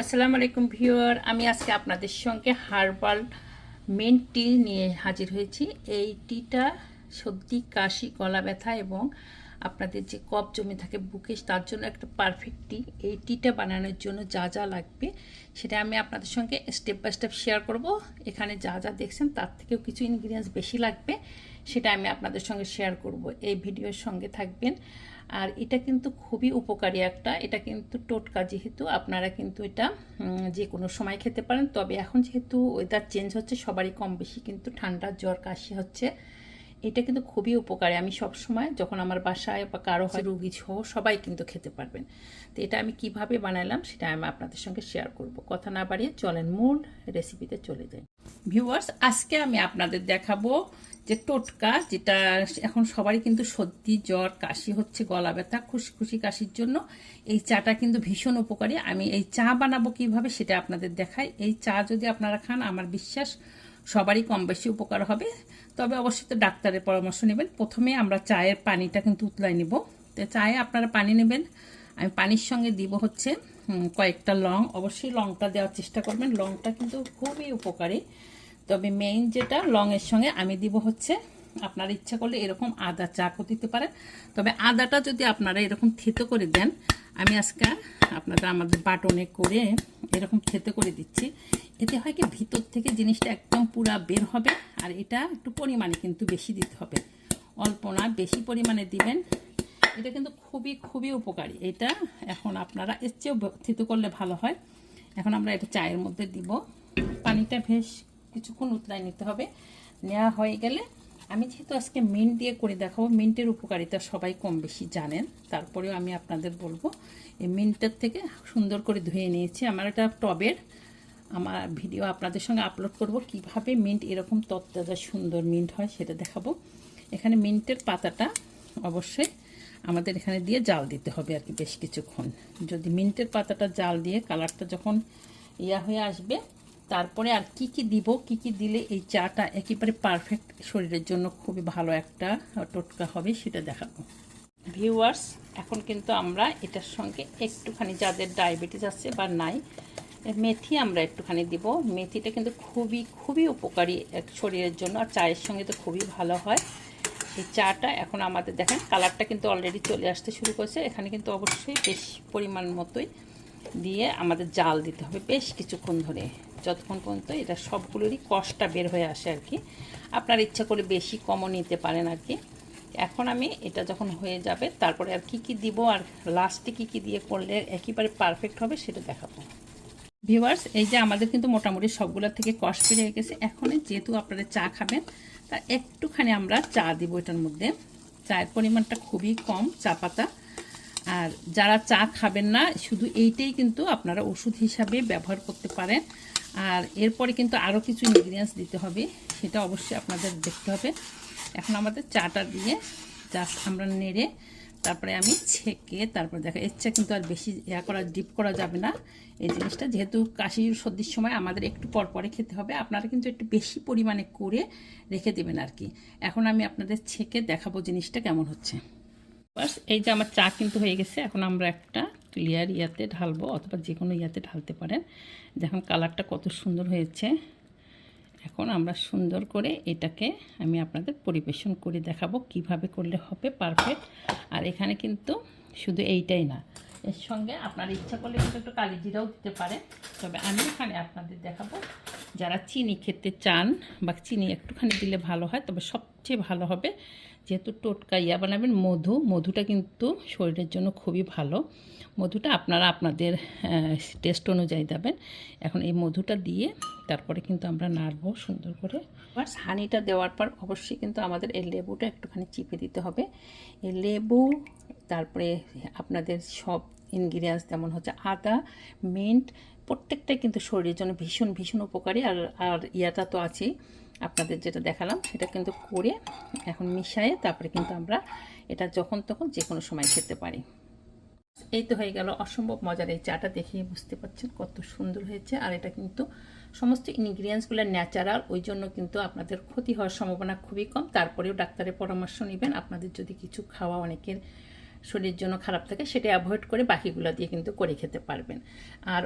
আসসালামু আলাইকুম ভিউয়ার, আমি আজকে আপনাদের সঙ্গে হার্বাল মেন টি নিয়ে হাজির হয়েছি। এই টিটা সর্দি কাশি, গলা ব্যথা এবং আপনাদের যে কফ জমে থাকে বুকে তার জন্য একটা পারফেক্ট টি এই টিটা বানানোর জন্য যা যা লাগবে, সেটা আমি আপনাদের সঙ্গে স্টেপ বাই স্টেপ শেয়ার করব। এখানে যা যা দেখছেন, তার থেকেও কিছু ইনগ্রিডিয়েন্টস বেশি লাগবে, সেটা আমি আপনাদের সঙ্গে শেয়ার করব। এই ভিডিওর সঙ্গে থাকবেন। আর এটা কিন্তু খুবই উপকারী একটা, এটা কিন্তু টোটকা যেহেতু, আপনারা কিন্তু এটা যে কোনো সময় খেতে পারেন। তবে এখন যেহেতু ওয়েদার চেঞ্জ হচ্ছে, সবারই কম বেশি কিন্তু ঠান্ডা, জ্বর, কাশি হচ্ছে। এটা কিন্তু খুবই উপকারী। আমি সব সময় যখন আমার বাসায় বা কারও হয় রুগী সহ সবাই কিন্তু খেতে পারবেন। তো এটা আমি কীভাবে বানালাম সেটা আমি আপনাদের সঙ্গে শেয়ার করব। কথা না বাড়িয়ে চলেন মূল রেসিপিতে চলে যাই। ভিউয়ার্স আজকে আমি আপনাদের দেখাবো যে টোটকা, যেটা এখন সবারই কিন্তু সর্দি, জ্বর, কাশি হচ্ছে, গলা ব্যথা, খুশি খুশি কাশির জন্য। এই চাটা কিন্তু ভীষণ উপকারী। আমি এই চা বানাবো কীভাবে সেটা আপনাদের দেখাই। এই চা যদি আপনারা খান, আমার বিশ্বাস সবারই কম বেশি উপকার হবে। তবে অবশ্যই তো ডাক্তারের পরামর্শ নেবেন। প্রথমে আমরা চায়ের পানিটা কিন্তু উতলাই নেব। তো চায়ে আপনারা পানি নেবেন। আমি পানির সঙ্গে দিব হচ্ছে কয়েকটা লং। অবশ্যই লংটা দেওয়ার চেষ্টা করবেন। লংটা কিন্তু খুবই উপকারী। তবে মেইন যেটা, লংয়ের সঙ্গে আমি দিব হচ্ছে আপনার ইচ্ছা করলে এরকম আদা চাকও দিতে পারেন। তবে আদাটা যদি আপনারা এরকম থেতো করে দেন, আমি আজকে আপনাদের আমাদের বাটনে করে এরকম থেতো করে দিচ্ছি। এতে হয় কি ভিতর থেকে জিনিসটা একদম পুরা বের হবে আর এটা একটু পরিমাণে কিন্তু বেশি দিতে হবে। অল্প না, বেশি পরিমাণে দিবেন। এটা কিন্তু খুবই খুবই উপকারী। এটা এখন আপনারা এর চেয়েও থেতো করলে ভালো হয়। এখন আমরা এটা চায়ের মধ্যে দিব। পানিটা বেশ কিছুক্ষণ উতরাই নিতে হবে। নেওয়া হয়ে গেলে আমি যেহেতু আজকে মিন্ট দিয়ে করে দেখাবো মিন্টের উপকারিতা সবাই কম বেশি জানেন। তারপরেও আমি আপনাদের বলব, এই মিন্টের থেকে সুন্দর করে ধুয়ে নিয়েছি। আমার এটা টবের, আমার ভিডিও আপনাদের সঙ্গে আপলোড করব, কীভাবে মিন্ট এরকম তত্তাজা সুন্দর মিন্ট হয় সেটা দেখাবো। এখানে মিন্টের পাতাটা অবশ্যই আমাদের এখানে দিয়ে জাল দিতে হবে আর কি বেশ কিছুক্ষণ। যদি মিন্টের পাতাটা জাল দিয়ে কালারটা যখন ইয়া হয়ে আসবে তারপরে আর কি কি দিব, কি কি দিলে এই চাটা একেবারে পারফেক্ট শরীরের জন্য খুবই ভালো একটা টোটকা হবে সেটা দেখাবো। ভিউয়ার্স এখন কিন্তু আমরা এটার সঙ্গে একটুখানি যাদের ডায়াবেটিস আছে বা নাই, মেথি আমরা একটুখানি দিব। মেথিটা কিন্তু খুবই খুবই উপকারী এক শরীরের জন্য আর চায়ের সঙ্গে তো খুবই ভালো হয়। এই চাটা এখন আমাদের দেখেন কালারটা কিন্তু অলরেডি চলে আসতে শুরু করেছে। এখানে কিন্তু অবশ্যই বেশ পরিমাণ মতোই দিয়ে আমাদের জাল দিতে হবে বেশ কিছুক্ষণ ধরে। যতক্ষণ পর্যন্ত এটা সবগুলোরই কষটা বের হয়ে আসে আর কি, আপনার ইচ্ছা করে বেশি কমও নিতে পারেন আর কি। এখন আমি এটা যখন হয়ে যাবে, তারপরে আর কি কি দিব আর লাস্টে কি কি দিয়ে করলে একেবারে পারফেক্ট হবে সেটা দেখাবো। ভিউয়ার্স এই যে আমাদের কিন্তু মোটামুটি সবগুলো থেকে কষ বেরিয়ে গেছে। এখন যেহেতু আপনারা চা খাবেন, তা একটুখানি আমরা চা দিব এটার মধ্যে। চায়ের পরিমাণটা খুবই কম, চা পাতা। আর যারা চা খাবেন না, শুধু এইটাই কিন্তু আপনারা ওষুধ হিসাবে ব্যবহার করতে পারেন। আর এরপরে কিন্তু আরও কিছু ইনগ্রিডিয়েন্টস দিতে হবে, সেটা অবশ্যই আপনাদের দেখতে হবে। এখন আমাদের চাটা দিয়ে জাস্ট আমরা নেড়ে তারপরে আমি ছেঁকে তারপরে দেখা ইচ্ছা কিন্তু আর বেশি ইয়া করা ডিপ করা যাবে না। এই জিনিসটা যেহেতু কাশি সর্দির সময় আমাদের একটু পর পরে খেতে হবে, আপনারা কিন্তু একটু বেশি পরিমাণে করে রেখে দেবেন আর কি। এখন আমি আপনাদের ছেঁকে দেখাবো জিনিসটা কেমন হচ্ছে। বাস এই যে আমার চা কিন্তু হয়ে গেছে, এখন আমরা একটা ক্লিয়ার ইয়াতে ঢালবো অথবা যে কোনো ইয়াতে ঢালতে পারেন। দেখুন কালারটা কত সুন্দর হয়েছে। এখন আমরা সুন্দর করে এটাকে আমি আপনাদের পরিবেশন করে দেখাবো কীভাবে করলে হবে পারফেক্ট আর এখানে কিন্তু শুধু এইটাই না, এর সঙ্গে আপনার ইচ্ছা করলে কিন্তু একটু কালি জিরাও দিতে পারেন। তবে আমি এখানে আপনাদের দেখাবো যারা চিনি খেতে চান বা চিনি একটুখানি দিলে ভালো হয়, তবে সবচেয়ে ভালো হবে যেহেতু টোটকা ইয়া বানাবেন, মধু। মধুটা কিন্তু শরীরের জন্য খুবই ভালো। মধুটা আপনারা আপনাদের টেস্ট অনুযায়ী দেবেন। এখন এই মধুটা দিয়ে তারপরে কিন্তু আমরা নাড়বো সুন্দর করে। এবার হানিটা দেওয়ার পর অবশ্যই কিন্তু আমাদের এই লেবুটা একটুখানি চিপে দিতে হবে। এই লেবু, তারপরে আপনাদের সব ইনগ্রিডিয়েন্টস যেমন হচ্ছে আদা মিন্ট প্রত্যেকটাই কিন্তু শরীরের জন্য ভীষণ ভীষণ উপকারী। আর আর ইয়াটা তো আছেই। আপনাদের যেটা দেখালাম, সেটা কিন্তু করে এখন মিশায়ে তারপরে কিন্তু আমরা এটা যখন তখন যে কোনো সময় খেতে পারি। এই তো হয়ে গেল অসম্ভব মজার এই চাটা দেখে বুঝতে পারছেন কত সুন্দর হয়েছে। আর এটা কিন্তু সমস্ত ইনগ্রিডিয়েন্টসগুলো ন্যাচারাল ওই জন্য কিন্তু আপনাদের ক্ষতি হওয়ার সম্ভাবনা খুবই কম। তারপরেও ডাক্তারের পরামর্শ নেবেন। আপনাদের যদি কিছু খাওয়া অনেকের শরীরের জন্য খারাপ থাকে, সেটা অ্যাভয়েড করে বাকিগুলো দিয়ে কিন্তু করে খেতে পারবেন। আর